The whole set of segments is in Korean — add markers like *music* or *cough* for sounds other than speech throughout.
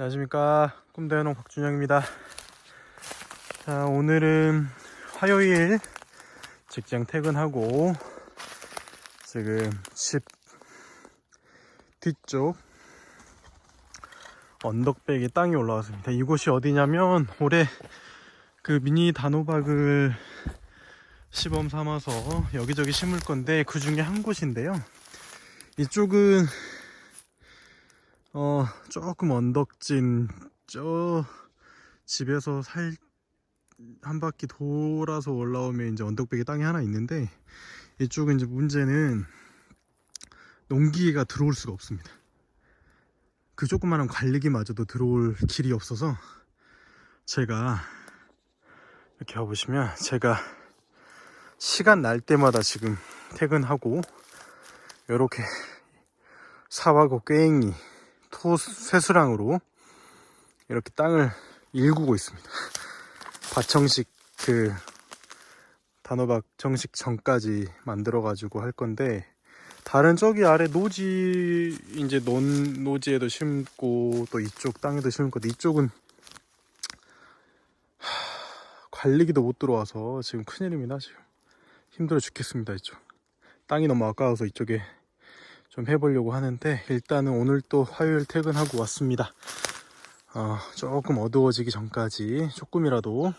안녕하십니까. 꿈대현홍 박준영입니다. 자 오늘은 화요일 직장 퇴근하고 지금 집 뒤쪽 언덕백에 땅이 올라왔습니다. 이곳이 어디냐면 올해 그 미니 단호박을 시범 삼아서 여기저기 심을 건데 그 중에 한 곳인데요. 이쪽은 어 조금 언덕진 저 집에서 살 한 바퀴 돌아서 올라오면 이제 언덕백에 땅이 하나 있는데 이쪽은 이제 문제는 농기계가 들어올 수가 없습니다. 그 조그마한 관리기마저도 들어올 길이 없어서 제가 이렇게 와보시면 제가 시간 날 때마다 지금 퇴근하고 이렇게 사와고 꾀행이 토 쇠수랑으로 이렇게 땅을 일구고 있습니다. 밭정식 그 단호박 정식 전까지 만들어 가지고 할 건데 다른 저기 아래 노지 이제 논 노지에도 심고 또 이쪽 땅에도 건데 이쪽은 하, 관리기도 못 들어와서 지금 큰일입니다 지금 힘들어 죽겠습니다 이쪽 땅이 너무 아까워서 이쪽에 좀 해보려고 하는데 일단은 오늘 또 화요일 퇴근하고 왔습니다. 어, 조금 어두워지기 전까지 조금이라도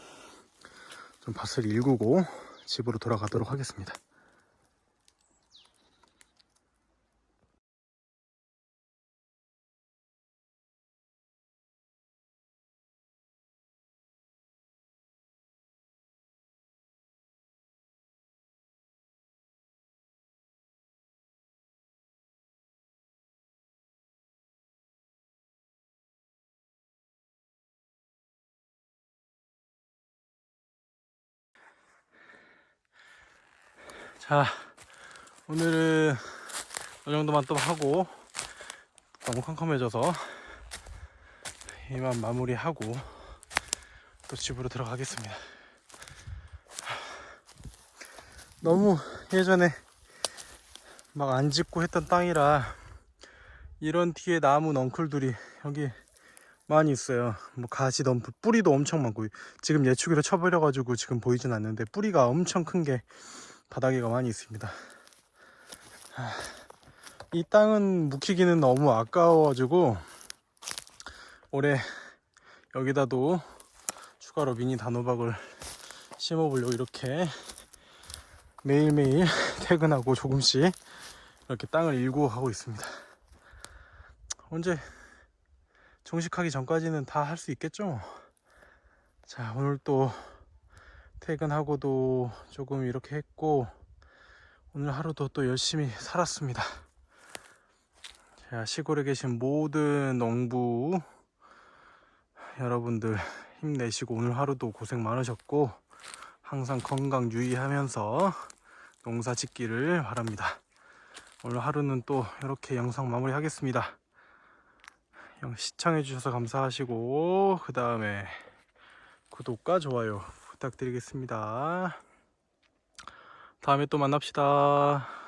좀 밭을 일구고 집으로 돌아가도록 하겠습니다. 자, 오늘은 이 정도만 또 하고 너무 캄캄해져서 이만 마무리하고 또 집으로 들어가겠습니다. 너무 예전에 막 안 짓고 했던 땅이라 이런 뒤에 나무 넝쿨들이 여기 많이 있어요. 뭐 가지 너무 뿌리도 엄청 많고 지금 예초기로 쳐버려 가지고 지금 보이진 않는데 뿌리가 엄청 큰 게 바닥에가 많이 있습니다. 하, 이 땅은 묵히기는 너무 아까워가지고 올해 여기다도 추가로 미니 단호박을 심어보려고 이렇게 매일매일 *laughs* 퇴근하고 조금씩 이렇게 땅을 일구 하고 있습니다. 언제 정식하기 전까지는 다 할 수 있겠죠? 자, 오늘 또 퇴근하고도 조금 이렇게 했고, 오늘 하루도 또 열심히 살았습니다. 자, 시골에 계신 모든 농부 여러분들 힘내시고 오늘 하루도 고생 많으셨고, 항상 건강 유의하면서 농사 짓기를 바랍니다. 오늘 하루는 또 이렇게 영상 마무리 하겠습니다. 시청해 주셔서 감사하시고, 그 다음에 구독과 좋아요 부탁드리겠습니다. 다음에 또 만납시다.